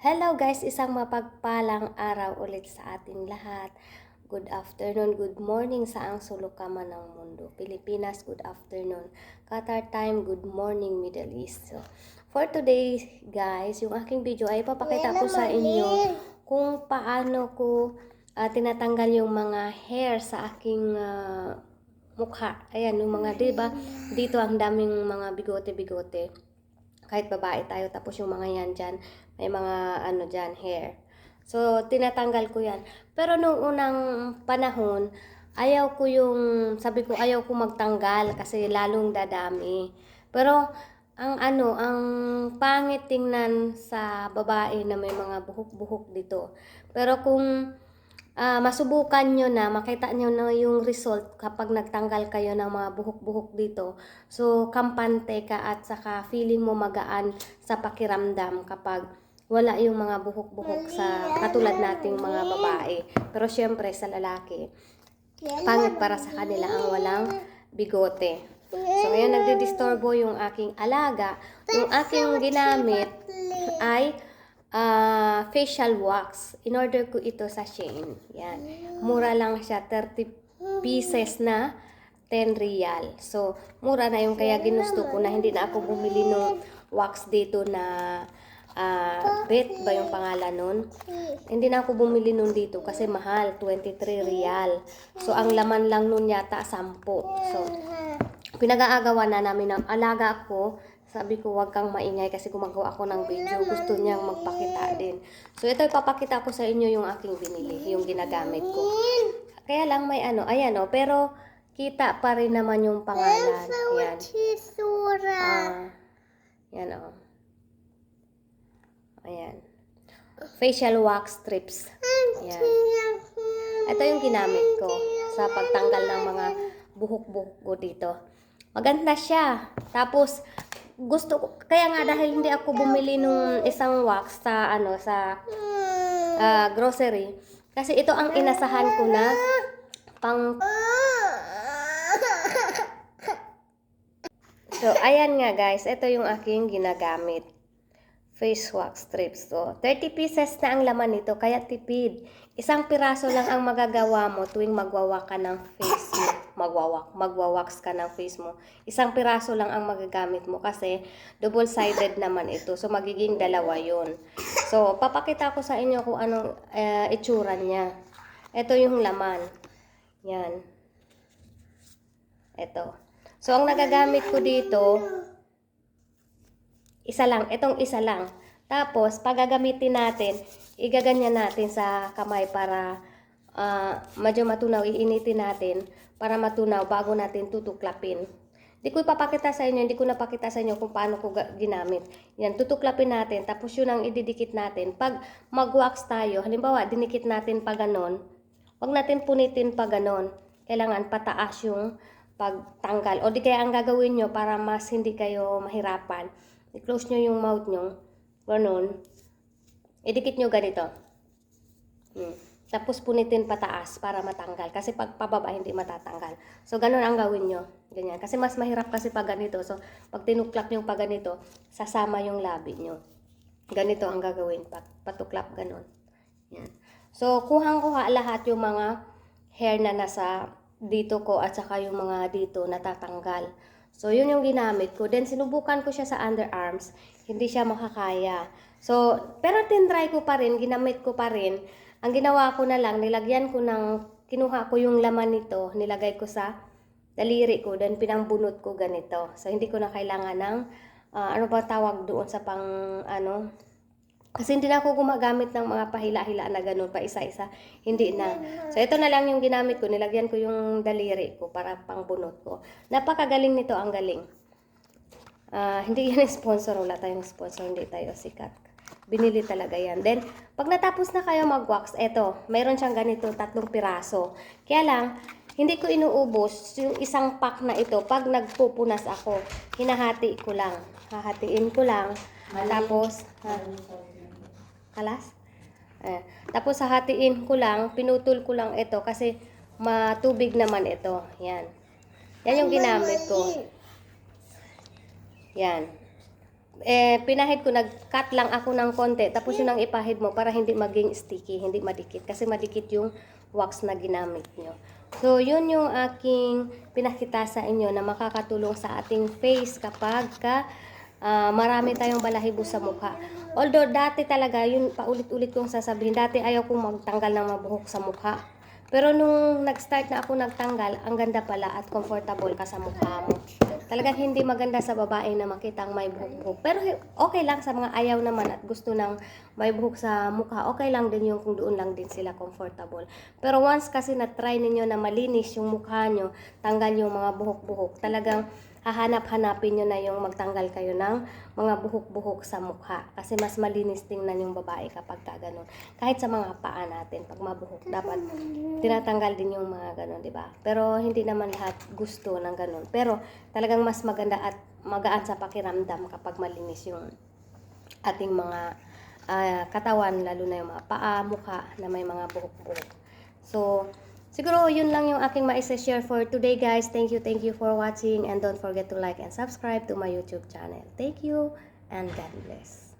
Hello guys, isang mapagpalang araw ulit sa ating lahat. Good afternoon, good morning sa ang sulok ka man ng mundo. Pilipinas, good afternoon. Qatar time, good morning Middle East. So, for today guys, yung aking video ay papakita ko sa inyo kung paano ko ah, tinatanggal yung mga hair sa aking ah, mukha. Ayan, yung mga, di ba? Dito ang daming mga bigote-bigote kahit babae tayo, tapos yung mga yan dyan, may mga ano dyan, hair. So, tinatanggal ko yan. Pero nung unang panahon, ayaw ko yung, sabi ko, ayaw ko magtanggal kasi lalong dadami. Pero, ang ano, ang pangit tingnan sa babae na may mga buhok-buhok dito. Pero kung ah, masubukan nyo na, makita nyo na yung result kapag nagtanggal kayo ng mga buhok-buhok dito. So, kampante ka at saka feeling mo magaan sa pakiramdam kapag wala yung mga buhok-buhok sa katulad nating mga babae. Pero syempre sa lalaki, pangit para sa kanila ang walang bigote. So, ngayon nagdidisturbo yung aking alaga. Yung aking ginamit ay ah, facial wax. In order ko ito sa Shein. Yan. Mura lang siya. 30 pieces na 10 real. So, mura na yung kaya ginusto ko na hindi na ako bumili ng wax dito na ah, bet ba yung pangalan nun? Hindi na ako bumili nun dito kasi mahal, 23 real. So, ang laman lang nun yata 10. So, pinag-aagawa na namin ng alaga ko. Sabi ko, wag kang maingay kasi gumagawa ako ng video. Gusto niyang magpakita din. So, ito ipapakita ko sa inyo yung aking binili, yung ginagamit ko. Kaya lang may ano, ayan o, pero kita pa rin naman yung pangalan. Ayan. Ah, yan o. Ayan. Facial wax strips. Ayan. Ito yung ginamit ko sa pagtanggal ng mga buhok-buhok ko dito. Maganda siya. Tapos, gusto ko, kaya nga dahil hindi ako bumili nung isang wax sa, ano, sa ah, grocery. Kasi ito ang inasahan ko na pang So, ayan nga guys, ito yung aking ginagamit. Face wax strips. So, 30 pieces na ang laman nito, kaya tipid. Isang piraso lang ang magagawa mo tuwing magwawak ka ng face. Magwawak, magwawax ka ng face mo. Isang piraso lang ang magagamit mo kasi double-sided naman ito. So, magiging dalawa yun. So, papakita ko sa inyo kung anong eh, itsura niya. Ito yung laman. Yan. Ito. So, ang nagagamit ko dito, isa lang. Itong isa lang. Tapos, pag natin, igaganyan natin sa kamay para ah, medyo matunaw. Iinitin natin para matunaw bago natin tutuklapin. Hindi ko ipapakita sa inyo, hindi ko napakita sa inyo kung paano ko ginamit. Yan, tutuklapin natin, tapos yun ang ididikit natin. Pag mag-wax tayo, halimbawa, dinikit natin pa ganon, Huwag natin punitin pa ganon. Kailangan pataas yung pagtanggal. O di kaya ang gagawin nyo para mas hindi kayo mahirapan. I-close nyo yung mouth nyo. Ganon. Idikit nyo ganito. Hmm. Tapos punitin pataas para matanggal. Kasi pag pababa, hindi matatanggal. So, ganun ang gawin nyo. Ganyan. Kasi mas mahirap kasi pag ganito. So, pag tinuklap nyo pa ganito, sasama yung labi nyo. Ganito ang gagawin. Pat patuklap ganon. Yan. So, kuhang-kuha lahat yung mga hair na nasa dito ko at saka yung mga dito natatanggal. So, yun yung ginamit ko. Then, sinubukan ko siya sa underarms. Hindi siya makakaya. So, pero tinry ko pa rin, ginamit ko pa rin. Ang ginawa ko na lang, nilagyan ko ng, kinuha ko yung laman nito, nilagay ko sa daliri ko, then pinambunot ko ganito. So, hindi ko na kailangan ng, ah, ano ba tawag doon sa pang, ano, kasi hindi na ako gumagamit ng mga pahila-hila na ganun pa isa-isa. Hindi na. So, ito na lang yung ginamit ko. Nilagyan ko yung daliri ko para pangbunot ko. Napakagaling nito. Ang galing. Ah, hindi yan sponsor. Wala tayong sponsor. Hindi tayo sikat. Binili talaga yan. Then, pag natapos na kayo mag-wax, eto, mayroon siyang ganito, tatlong piraso. Kaya lang, hindi ko inuubos yung isang pack na ito. Pag nagpupunas ako, hinahati ko lang. Hahatiin ko lang. Tapos, ha, kalas? Eh, tapos hahatiin ko lang, pinutol ko lang ito kasi matubig naman ito. Yan. Yan yung ginamit ko. Yan. Eh, pinahid ko, nag-cut lang ako ng konti, tapos yun ang ipahid mo para hindi maging sticky, hindi madikit. Kasi madikit yung wax na ginamit nyo. So, yun yung aking pinakita sa inyo na makakatulong sa ating face kapag ka ah, marami tayong balahibo sa mukha. Although dati talaga, yun paulit-ulit kong sasabihin, dati ayaw kong magtanggal ng mabuhok sa mukha. Pero nung nag-start na ako nagtanggal, ang ganda pala at comfortable ka sa mukha mo. Talagang hindi maganda sa babae na makitang may buhok-buhok. Pero okay lang sa mga ayaw naman at gusto ng may buhok sa mukha. Okay lang din yung kung doon lang din sila comfortable. Pero once kasi na-try ninyo na malinis yung mukha nyo, tanggal yung mga buhok-buhok, talagang hahanap-hanapin nyo na yung magtanggal kayo ng mga buhok-buhok sa mukha. Kasi mas malinis tingnan yung babae kapag ka ganun. Kahit sa mga paa natin, pag mabuhok, dapat tinatanggal din yung mga ganun, di ba? Pero hindi naman lahat gusto ng ganun. Pero talagang mas maganda at magaan sa pakiramdam kapag malinis yung ating mga ah, katawan, lalo na yung mga paa, mukha na may mga buhok-buhok. So, siguro yun lang yung aking ma-share for today guys. Thank you, thank you for watching and don't forget to like and subscribe to my YouTube channel. Thank you and God bless.